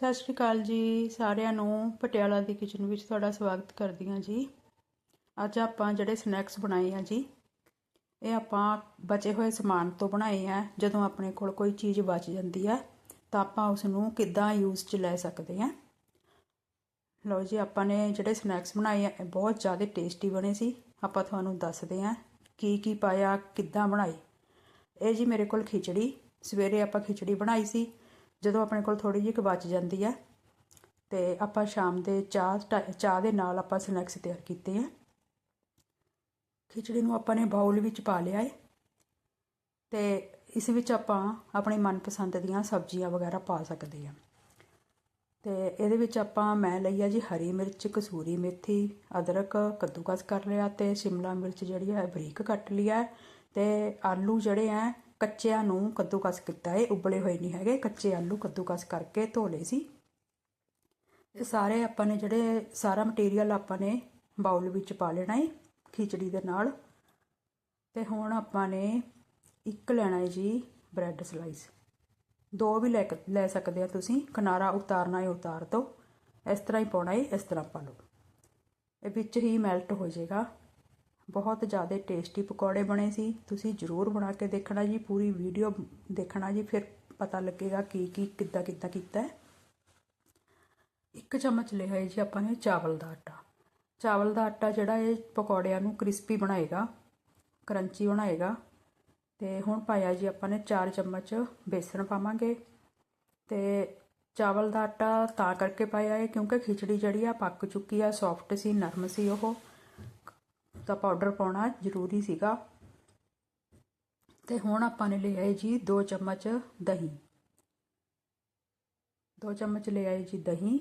ਸਤਿ ਸ਼੍ਰੀ ਅਕਾਲ ਜੀ ਸਾਰਿਆਂ ਨੂੰ, ਪਟਿਆਲਾ ਦੀ ਕਿਚਨ ਵਿੱਚ ਤੁਹਾਡਾ ਸਵਾਗਤ ਕਰਦੀ ਹਾਂ ਜੀ। ਅੱਜ ਆਪਾਂ ਜਿਹੜੇ ਸਨੈਕਸ ਬਣਾਏ ਆ ਜੀ, ਇਹ ਆਪਾਂ ਬਚੇ ਹੋਏ ਸਮਾਨ ਤੋਂ ਬਣਾਏ ਆ। ਜਦੋਂ ਆਪਣੇ ਕੋਲ ਕੋਈ ਚੀਜ਼ ਬਚ ਜਾਂਦੀ ਹੈ ਤਾਂ ਆਪਾਂ ਉਸ ਨੂੰ ਕਿੱਦਾਂ ਯੂਜ਼ 'ਚ ਲੈ ਸਕਦੇ ਹਾਂ ਲਓ ਜੀ, ਆਪਾਂ ਨੇ ਜਿਹੜੇ ਸਨੈਕਸ ਬਣਾਏ ਆ, ਇਹ ਬਹੁਤ ਜ਼ਿਆਦਾ ਟੇਸਟੀ ਬਣੇ ਸੀ। ਆਪਾਂ ਤੁਹਾਨੂੰ ਦੱਸਦੇ ਹਾਂ ਕੀ ਕੀ ਪਾਇਆ, ਕਿੱਦਾਂ ਬਣਾਈ। ਇਹ ਜੀ ਮੇਰੇ ਕੋਲ ਖਿਚੜੀ, ਸਵੇਰੇ ਆਪਾਂ ਖਿਚੜੀ ਬਣਾਈ ਸੀ। ਜਦੋਂ ਆਪਣੇ ਕੋਲ ਥੋੜ੍ਹੀ ਜਿਹੀ ਬਚ ਜਾਂਦੀ ਹੈ ਅਤੇ ਆਪਾਂ ਸ਼ਾਮ ਦੇ ਚਾਹ ਚਾਹ ਦੇ ਨਾਲ ਆਪਾਂ ਸਨੈਕਸ ਤਿਆਰ ਕੀਤੇ ਹੈ ਖਿਚੜੀ ਨੂੰ ਆਪਾਂ ਨੇ ਬਾਉਲ ਵਿੱਚ ਪਾ ਲਿਆ ਹੈ ਤੇ ਇਸ ਵਿੱਚ ਆਪਾਂ ਆਪਣੀ ਮਨਪਸੰਦ ਦੀਆਂ ਸਬਜ਼ੀਆਂ ਵਗੈਰਾ ਪਾ ਸਕਦੇ ਹਾਂ ਤੇ ਇਹਦੇ ਵਿੱਚ ਆਪਾਂ ਮੈਂ ਲਈ ਆ ਜੀ ਹਰੀ ਮਿਰਚ, ਕਸੂਰੀ ਮੇਥੀ, ਅਦਰਕ ਕੱਦੂਕਸ ਕਰ ਲਿਆ ਤੇ ਸ਼ਿਮਲਾ ਮਿਰਚ ਜਿਹੜੀ ਹੈ ਬਰੀਕ ਕੱਟ ਲਈ ਹੈ ਤੇ ਆਲੂ ਜਿਹੜੇ ਹੈ ਕੱਚਿਆਂ ਨੂੰ ਕੱਦੂਕਸ ਕੀਤਾ। ਹੈ ਉਬਲੇ ਹੋਏ ਨਹੀਂ ਹੈਗੇ। ਕੱਚੇ ਆਲੂ ਕੱਦੂਕਸ ਕਰਕੇ ਧੋ ਲਏ ਸੀ। ਇਹ ਸਾਰੇ ਆਪਾਂ ਨੇ ਜਿਹੜੇ ਸਾਰਾ ਮਟੀਰੀਅਲ ਆਪਾਂ ਨੇ ਬਾਉਲ ਵਿੱਚ ਪਾ ਲੈਣਾ ਹੈ ਖਿਚੜੀ ਦੇ ਨਾਲ। ਤੇ ਹੁਣ ਆਪਾਂ ਨੇ ਇੱਕ ਲੈਣਾ ਹੈ ਜੀ ਬ੍ਰੈਡ ਸਲਾਈਸ ਦੋ ਵੀ ਲੈ ਲੈ ਸਕਦੇ ਆ ਤੁਸੀਂ। ਕਿਨਾਰਾ ਉਤਾਰਨਾ ਹੈ ਉਤਾਰ ਦੋ। ਇਸ ਤਰ੍ਹਾਂ ਹੀ ਪਾਉਣਾ ਹੈ ਇਸ ਤਰ੍ਹਾਂ ਪਾ ਲਓ। ਇਹ ਵਿੱਚ ਹੀ ਮੈਲਟ ਹੋ ਜਾਏਗਾ। ਬਹੁਤ ਜ਼ਿਆਦਾ ਟੇਸਟੀ ਪਕੌੜੇ ਬਣੇ ਸੀ। ਤੁਸੀਂ ਜ਼ਰੂਰ ਬਣਾ ਕੇ ਦੇਖਣਾ ਜੀ, ਪੂਰੀ ਵੀਡੀਓ ਦੇਖਣਾ ਜੀ, ਫਿਰ ਪਤਾ ਲੱਗੇਗਾ ਕੀ ਕੀ, ਕਿੱਦਾਂ ਕਿੱਦਾਂ ਕੀਤਾ ਹੈ। ਇੱਕ ਚਮਚ ਲਿਆ ਹੈ ਜੀ ਆਪਾਂ ਨੇ ਚਾਵਲ ਦਾ ਆਟਾ। ਚਾਵਲ ਦਾ ਆਟਾ ਜਿਹੜਾ ਇਹ ਪਕੌੜਿਆਂ ਨੂੰ ਕ੍ਰਿਸਪੀ ਬਣਾਏਗਾ ਕਰੰਚੀ ਬਣਾਏਗਾ। ਤੇ ਹੁਣ ਪਾਇਆ ਜੀ ਆਪਾਂ ਨੇ 4 ਚਮਚ ਬੇਸਣ ਪਾਵਾਂਗੇ। ਤੇ ਚਾਵਲ ਦਾ ਆਟਾ ਤਾਂ ਕਰਕੇ ਪਾਇਆ ਹੈ ਕਿਉਂਕਿ ਖਿਚੜੀ ਜਿਹੜੀ ਆ ਪੱਕ ਚੁੱਕੀ ਆ ਸੌਫਟ ਸੀ, ਨਰਮ ਸੀ ਉਹ। ਤਾਂ ਪਾਊਡਰ ਪਾਉਣਾ ਜ਼ਰੂਰੀ ਸੀਗਾ। ਤੇ ਹੁਣ ਆਪਾਂ ਨੇ ਲਿਆ ਹੈ ਜੀ 2 ਚਮਚ ਦਹੀਂ। 2 ਚਮਚ ਲਿਆ ਹੈ ਜੀ ਦਹੀਂ।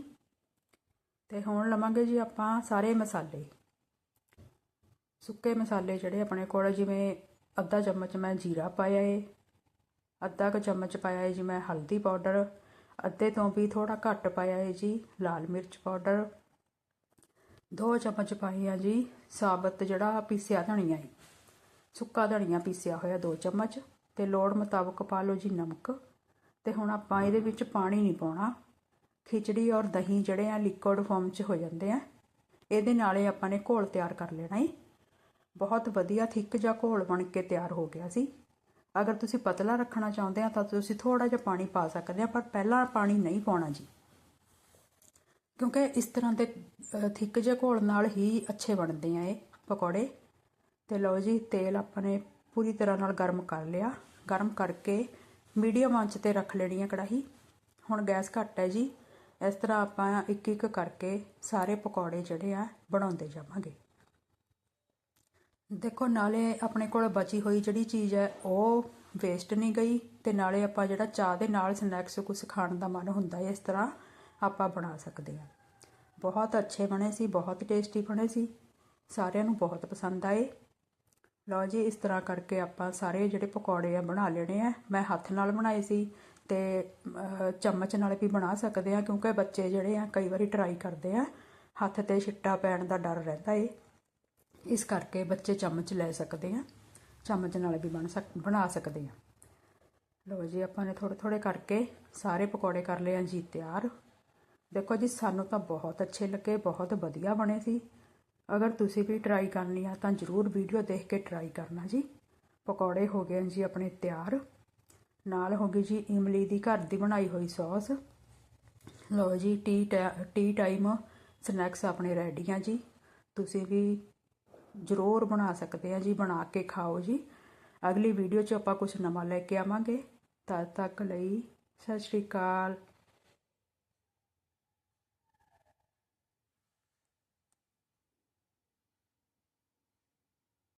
ਤੇ ਹੁਣ ਲਵਾਂਗੇ ਜੀ ਆਪਾਂ ਸਾਰੇ ਮਸਾਲੇ। ਸੁੱਕੇ ਮਸਾਲੇ ਜਿਹੜੇ ਆਪਣੇ ਕੋਲ ਜਿਵੇਂ ਅੱਧਾ ਚਮਚ ਮੈਂ ਜੀਰਾ ਪਾਇਆ ਏ, ਅੱਧਾ ਕੁ ਚਮਚ ਪਾਇਆ ਏ ਜੀ ਮੈਂ ਹਲਦੀ ਪਾਊਡਰ ਅੱਧੇ ਤੋਂ ਵੀ ਥੋੜਾ ਘੱਟ ਪਾਇਆ ਏ ਜੀ ਲਾਲ ਮਿਰਚ ਪਾਊਡਰ ਦੋ ਚਮਚ ਪਾਏ ਆ ਜੀ, ਸਾਬਤ ਜਿਹੜਾ ਪੀਸਿਆ ਧਨੀਆ ਹੈ ਸੁੱਕਾ ਧਨੀਆ ਪੀਸਿਆ ਹੋਇਆ ਦੋ ਚਮਚ ਤੇ ਲੋੜ ਮੁਤਾਬਕ ਪਾ ਲਓ ਜੀ ਨਮਕ। ਤੇ ਹੁਣ ਆਪਾਂ ਇਹਦੇ ਵਿੱਚ ਪਾਣੀ ਨਹੀਂ ਪਾਉਣਾ। ਖਿਚੜੀ ਔਰ ਦਹੀਂ ਜਿਹੜੇ ਆ ਲਿਕੁਇਡ ਫਾਰਮ 'ਚ ਹੋ ਜਾਂਦੇ ਆ। ਇਹਦੇ ਨਾਲੇ ਆਪਾਂ ਨੇ ਘੋਲ ਤਿਆਰ ਕਰ ਲੈਣਾ ਹੈ ਬਹੁਤ ਵਧੀਆ ਥਿੱਕ ਜਿਹਾ ਘੋਲ ਬਣ ਕੇ ਤਿਆਰ ਹੋ ਗਿਆ ਸੀ। ਅਗਰ ਤੁਸੀਂ ਪਤਲਾ ਰੱਖਣਾ ਚਾਹੁੰਦੇ ਆ ਤਾਂ ਤੁਸੀਂ ਥੋੜਾ ਜਿਹਾ ਪਾਣੀ ਪਾ ਸਕਦੇ ਆ, ਪਰ ਪਹਿਲਾਂ ਪਾਣੀ ਨਹੀਂ ਪਾਉਣਾ ਜੀ। ਕਿਉਂਕਿ ਇਸ ਤਰ੍ਹਾਂ ਦੇ ਥਿੱਕ ਜਿਹੇ ਘੋਲ ਨਾਲ ਹੀ ਅੱਛੇ ਬਣਦੇ ਆ ਇਹ ਪਕੌੜੇ। ਤੇ ਲਓ ਜੀ, ਤੇਲ ਆਪਾਂ ਨੇ ਪੂਰੀ ਤਰ੍ਹਾਂ ਨਾਲ ਗਰਮ ਕਰ ਲਿਆ। ਗਰਮ ਕਰਕੇ ਮੀਡੀਅਮ ਆਂਚ ਤੇ ਰੱਖ ਲੈਣੀ ਹੈ ਕੜਾਹੀ। ਹੁਣ ਗੈਸ ਘੱਟ ਹੈ ਜੀ। ਇਸ ਤਰ੍ਹਾਂ ਆਪਾਂ ਇੱਕ ਇੱਕ ਕਰਕੇ ਸਾਰੇ ਪਕੌੜੇ ਜਿਹੜੇ ਆ ਬਣਾਉਂਦੇ ਜਾਵਾਂਗੇ। ਦੇਖੋ, ਨਾਲੇ ਆਪਣੇ ਕੋਲ ਬਚੀ ਹੋਈ ਜਿਹੜੀ ਚੀਜ਼ ਹੈ, ਉਹ ਵੇਸਟ ਨਹੀਂ ਗਈ। ਤੇ ਨਾਲੇ ਆਪਾਂ ਜਿਹੜਾ ਚਾਹ ਦੇ ਨਾਲ ਸਨੈਕਸ ਕੁਝ ਖਾਣ ਦਾ ਮਨ ਹੁੰਦਾ ਹੈ, ਇਸ ਤਰ੍ਹਾਂ ਆਪਾਂ ਬਣਾ ਸਕਦੇ ਹਾਂ। ਬਹੁਤ ਅੱਛੇ ਬਣੇ ਸੀ, ਬਹੁਤ ਟੇਸਟੀ ਬਣੇ ਸੀ। ਸਾਰਿਆਂ ਨੂੰ ਬਹੁਤ ਪਸੰਦ ਆਏ। ਲਓ ਜੀ, ਇਸ ਤਰ੍ਹਾਂ ਕਰਕੇ ਆਪਾਂ ਸਾਰੇ ਜਿਹੜੇ ਪਕੌੜੇ ਆ ਬਣਾ ਲੈਣੇ ਆ। ਮੈਂ ਹੱਥ ਨਾਲ ਬਣਾਏ ਸੀ ਤੇ ਚਮਚ ਨਾਲ ਵੀ ਬਣਾ ਸਕਦੇ ਆ ਕਿਉਂਕਿ ਬੱਚੇ ਜਿਹੜੇ ਆ ਕਈ ਵਾਰੀ ਟਰਾਈ ਕਰਦੇ ਆ। ਹੱਥ ਤੇ ਛਿੱਟਾ ਪੈਣ ਦਾ ਡਰ ਰਹਿੰਦਾ ਏ। ਇਸ ਕਰਕੇ ਬੱਚੇ ਚਮਚ ਲੈ ਸਕਦੇ ਆ। ਚਮਚ ਨਾਲ ਵੀ ਬਣ ਸਕ, ਬਣਾ ਸਕਦੇ ਆ। ਲਓ ਜੀ, ਆਪਾਂ ਨੇ ਥੋੜੇ ਥੋੜੇ ਕਰਕੇ ਸਾਰੇ ਪਕੌੜੇ ਕਰ ਲਏ ਆ, ਜੀ ਤਿਆਰ। ਦੇਖੋ ਜੀ, ਸਾਨੂੰ ਤਾਂ ਬਹੁਤ ਅੱਛੇ ਲੱਗੇ, ਬਹੁਤ ਵਧੀਆ ਬਣੇ ਸੀ। ਅਗਰ ਤੁਸੀਂ ਵੀ ਟਰਾਈ ਕਰਨੀ ਆ, ਤਾਂ ਜਰੂਰ ਵੀਡੀਓ ਦੇਖ ਕੇ ਟਰਾਈ ਕਰਨਾ ਜੀ। ਪਕੌੜੇ ਹੋ ਗਏ ਜੀ ਆਪਣੇ ਤਿਆਰ। ਨਾਲ ਹੋ ਗਈ ਜੀ ਇਮਲੀ ਦੀ ਘਰ ਦੀ ਬਣਾਈ ਹੋਈ ਸੌਸ। ਲਓ ਜੀ ਟੀ ਟੀ ਟਾਈਮ ਸਨੈਕਸ ਆਪਣੇ ਰੈਡੀ ਆ ਜੀ। ਤੁਸੀਂ ਵੀ ਜ਼ਰੂਰ ਬਣਾ ਸਕਦੇ ਆ ਜੀ, ਬਣਾ ਕੇ ਖਾਓ ਜੀ। ਅਗਲੀ ਵੀਡੀਓ 'ਚ ਆਪਾਂ ਕੁਝ ਨਵਾਂ ਲੈ ਕੇ ਆਵਾਂਗੇ। ਤਦ ਤੱਕ ਲਈ ਸਤਿ ਸ਼੍ਰੀ ਅਕਾਲ।